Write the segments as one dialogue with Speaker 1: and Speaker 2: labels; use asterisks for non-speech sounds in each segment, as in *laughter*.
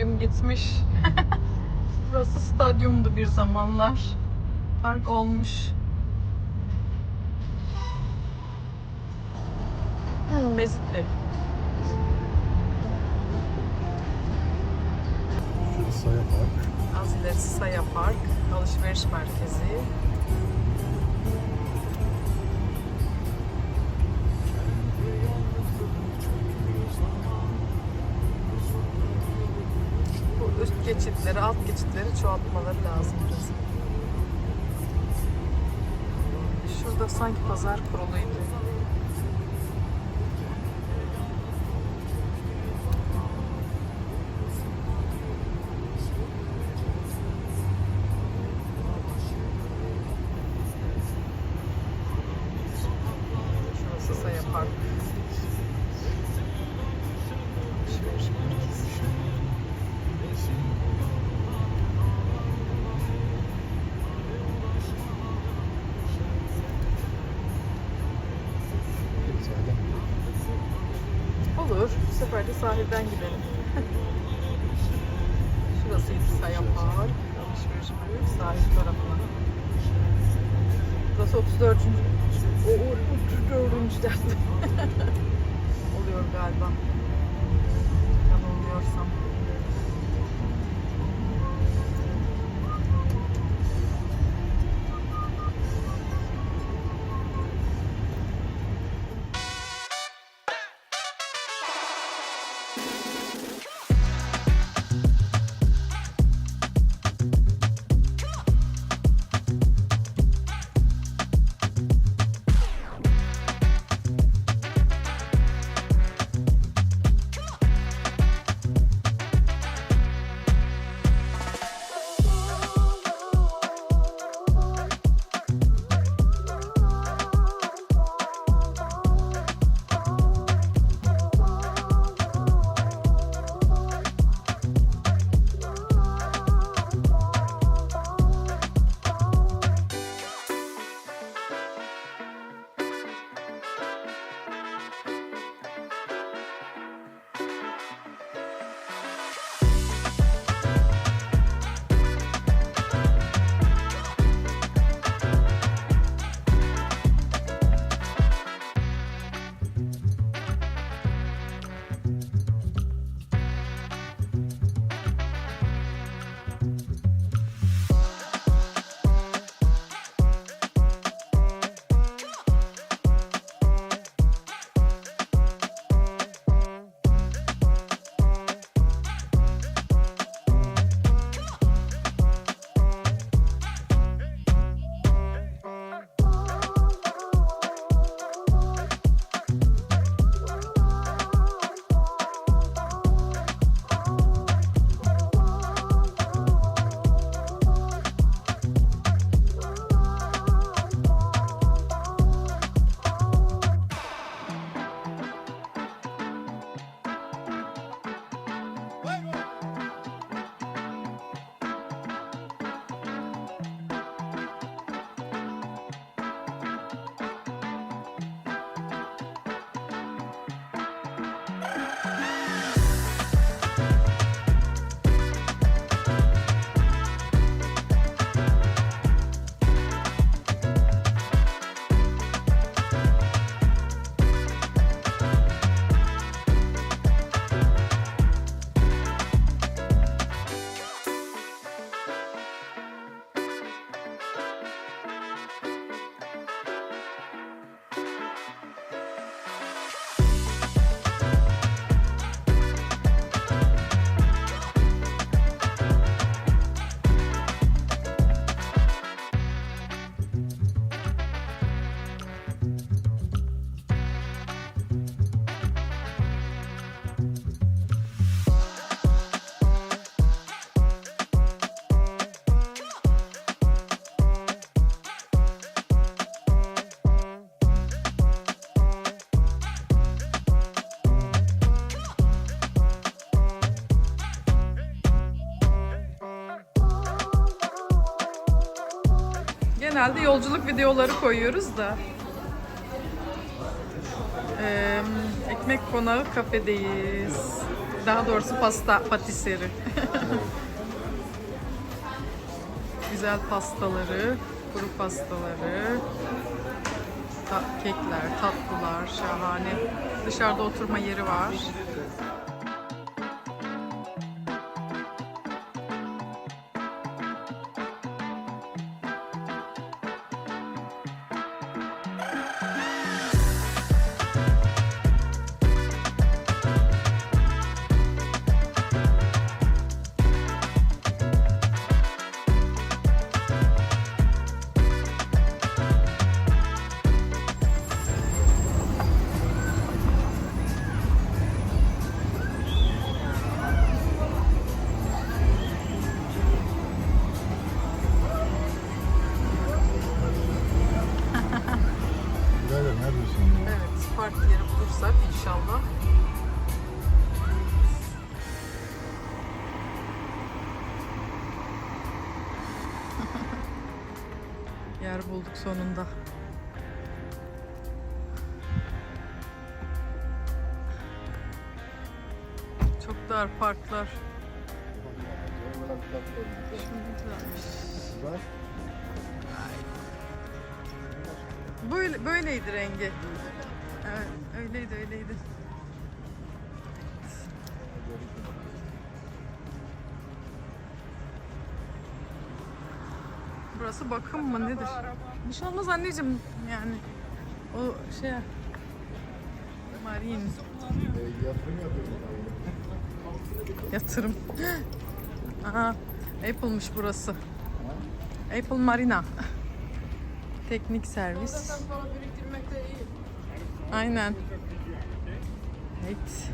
Speaker 1: Stadyum gitmiş. *laughs* Burası stadyumdu bir zamanlar. Park olmuş. Hmm, Mezitli.
Speaker 2: Saya Park.
Speaker 1: Az ilerisi Saya Park. Alışveriş merkezi. Geçitleri, alt geçitleri çoğaltmaları lazım biraz. Şurada sanki pazar kuruluydu.
Speaker 2: Sahilden gidelim. *laughs*
Speaker 1: Şurası Saya Park. Alışveriş merkezi. Sahil tarafı. Burası 34. O, o 34. derste. Oluyor galiba. Yanılmıyorsam. Genelde yolculuk videoları koyuyoruz da. Ee, ekmek konağı kafedeyiz. Daha doğrusu pasta patiseri. *laughs* Güzel pastaları, kuru pastaları, ta- kekler, tatlılar, şahane. Dışarıda oturma yeri var. Bulduk sonunda. Çok dar parklar. Böyle, böyleydi rengi. Evet, öyleydi öyleydi. Burası bakım mı nedir? Bir şey olmaz anneciğim yani. O şey Marin
Speaker 2: yatırım.
Speaker 1: Aha Apple'mış burası. Apple Marina. Teknik servis. Aynen. Evet.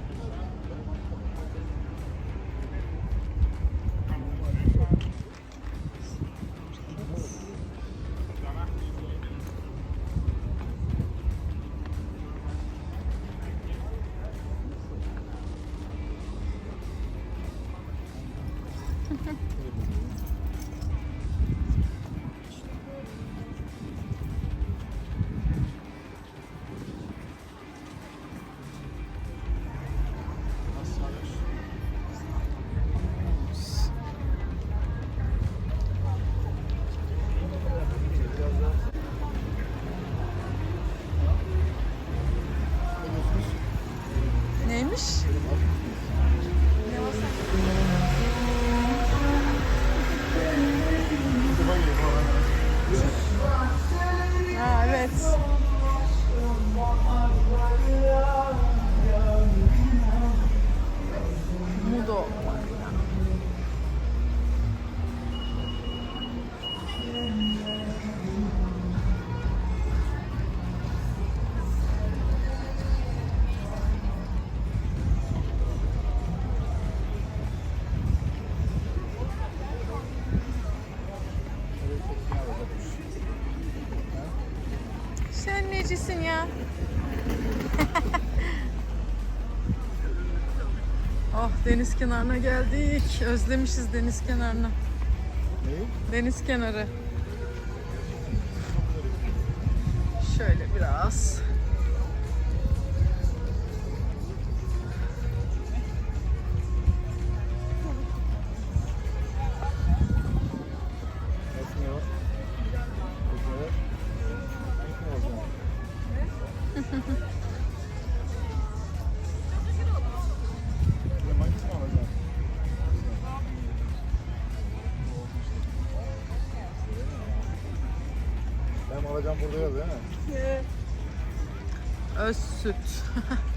Speaker 1: Sen necisin ya? *laughs* oh deniz kenarına geldik. Özlemişiz deniz kenarını.
Speaker 2: Neyi?
Speaker 1: Deniz kenarı. Şöyle biraz. Öz süt. *laughs*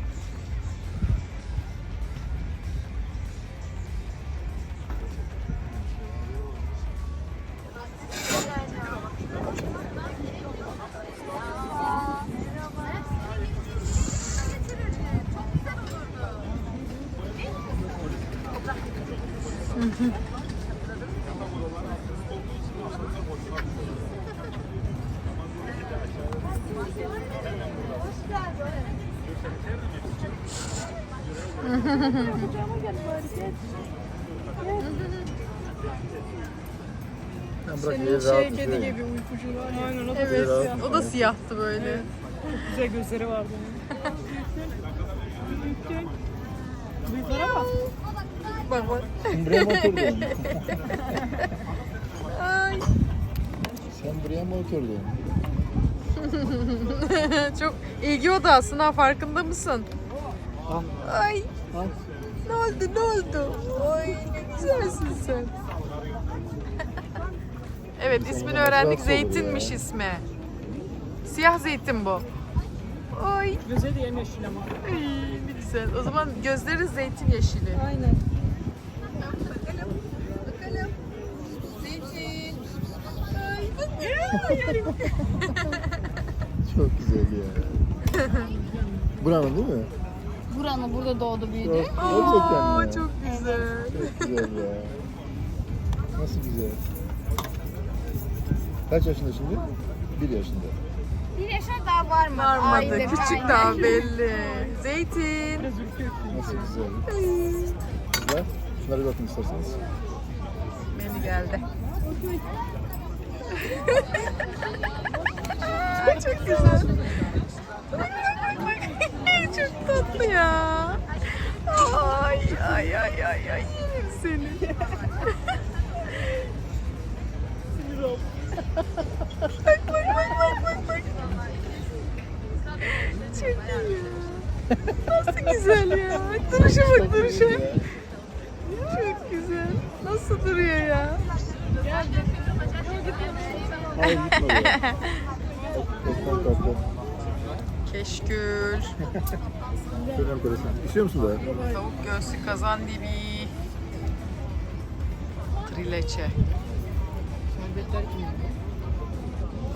Speaker 2: bırak
Speaker 3: Senin
Speaker 2: yeri
Speaker 3: şey kedi gibi uykucu var ya. Aynen o da
Speaker 1: Evet,
Speaker 2: Biraz-
Speaker 1: o da siyahtı böyle.
Speaker 3: güzel gözleri vardı. Bıyıklara bak.
Speaker 1: Bak bak.
Speaker 2: Sen buraya mı oturdun? *laughs*
Speaker 1: Ay.
Speaker 2: Sen buraya mı oturdun?
Speaker 1: Çok ilgi odasın ha farkında mısın?
Speaker 2: Al.
Speaker 1: Ay
Speaker 2: Al.
Speaker 1: ne oldu ne oldu? Ay ne güzelsin sen. *laughs* evet ismini öğrendik. Zeytinmiş ismi. Siyah zeytin bu. Ay,
Speaker 3: Göze de yemyeşil ama.
Speaker 1: ay ne güzel. O zaman gözleri zeytin yeşili.
Speaker 3: Aynen.
Speaker 1: Bakalım. Bakalım. Zeytin. Ay bak.
Speaker 2: Çok güzel ya. *laughs* Buranın değil mi?
Speaker 3: Buranın burada doğdu büyüdü.
Speaker 2: Gerçekten
Speaker 1: Aa,
Speaker 2: mi?
Speaker 1: çok güzel.
Speaker 2: Çok güzel ya. Nasıl güzel? Kaç yaşında şimdi? Bir yaşında.
Speaker 3: Bir yaşa daha var mı?
Speaker 1: Varmadı. Küçük daha belli. Zeytin.
Speaker 2: Nasıl güzel? Güzel. Şunlara bir bakın isterseniz.
Speaker 1: Beni geldi. *laughs* Çok güzel. Bak, bak, bak. Çok tatlı ya. Ay ay ay ay ay yerim seni. bak bak bak bak bak bak. Çok iyi ya. Nasıl güzel ya. Duruşa bak duruşa. Çok güzel. Nasıl duruyor ya?
Speaker 2: Hayır gitmedi. Çok tatlı.
Speaker 1: Keşkül.
Speaker 2: Çok enteresan. İstiyor musun da?
Speaker 1: Tavuk göğsü kazan dibi. Trileçe.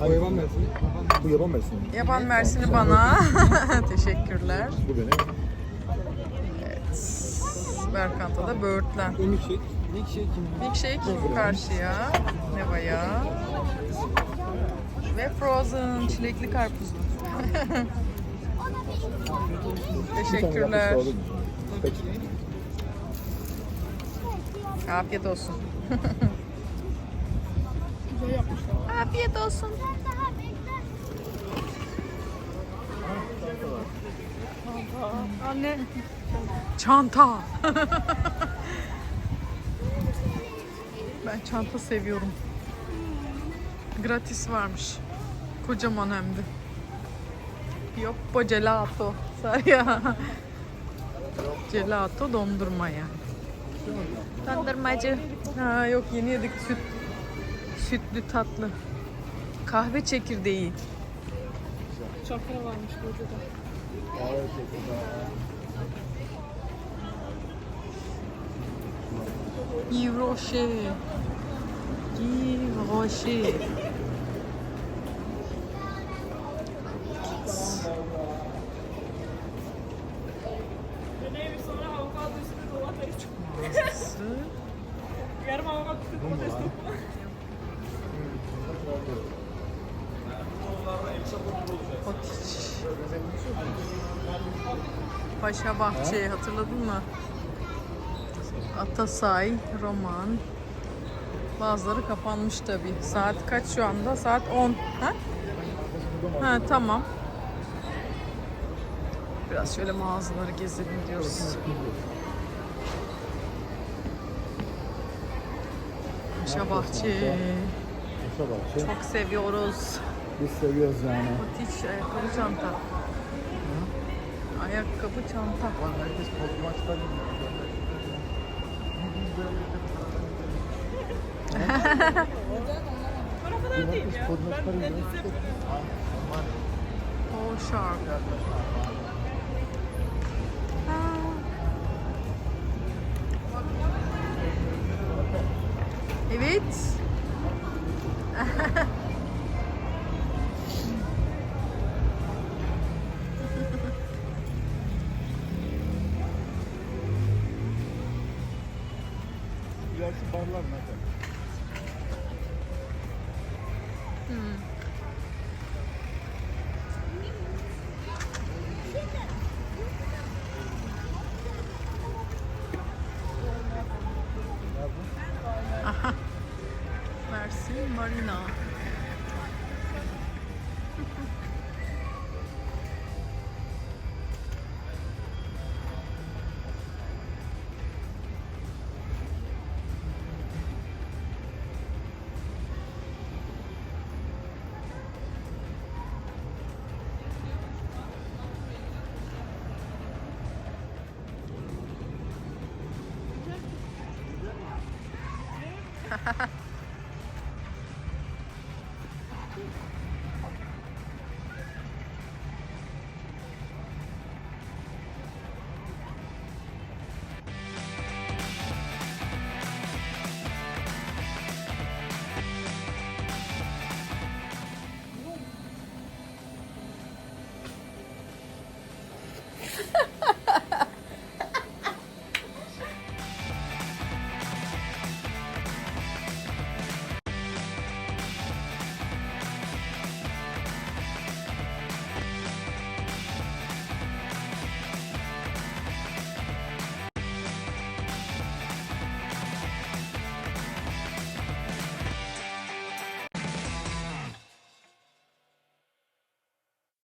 Speaker 2: Bu yaban mersini. Bu yaban mersini.
Speaker 1: Yaban mersini bana. *laughs* Teşekkürler.
Speaker 2: Bu benim.
Speaker 1: Evet. Berkant'a da böğürtlen.
Speaker 2: Milkshake. Milkshake kim?
Speaker 1: Milkshake karşıya. Neva'ya. Ve frozen çilekli karpuzlu. *laughs* Teşekkürler. Afiyet olsun. *laughs* Afiyet olsun.
Speaker 3: Anne.
Speaker 1: Çanta. *laughs* ben çanta seviyorum. Gratis varmış. Kocaman hem de. Yoppo gelato. Saya. Gelato dondurma yani. Dondurmacı. Ha yok yeni yedik süt. Sütlü tatlı. Kahve çekirdeği.
Speaker 3: Çakra varmış burada da.
Speaker 1: Yves Rocher. Yves Rocher. Kotiç. Paşa Bahçe hatırladın mı? Atasay, Roman. Bazıları kapanmış tabi. Saat kaç şu anda? Saat 10. Ha? Ha tamam. Biraz şöyle mağazaları gezelim diyoruz. Paşa Bahçe.
Speaker 2: Başa bak. Şey,
Speaker 1: Çok seviyoruz.
Speaker 2: biz seviyoruz yani.
Speaker 1: Kotiç ayakkabı çanta. Ayakkabı çanta.
Speaker 2: Herkes kodmaçtan
Speaker 3: Para değil ya. Ben denize
Speaker 1: O sharp.
Speaker 2: İlerisi barlar zaten.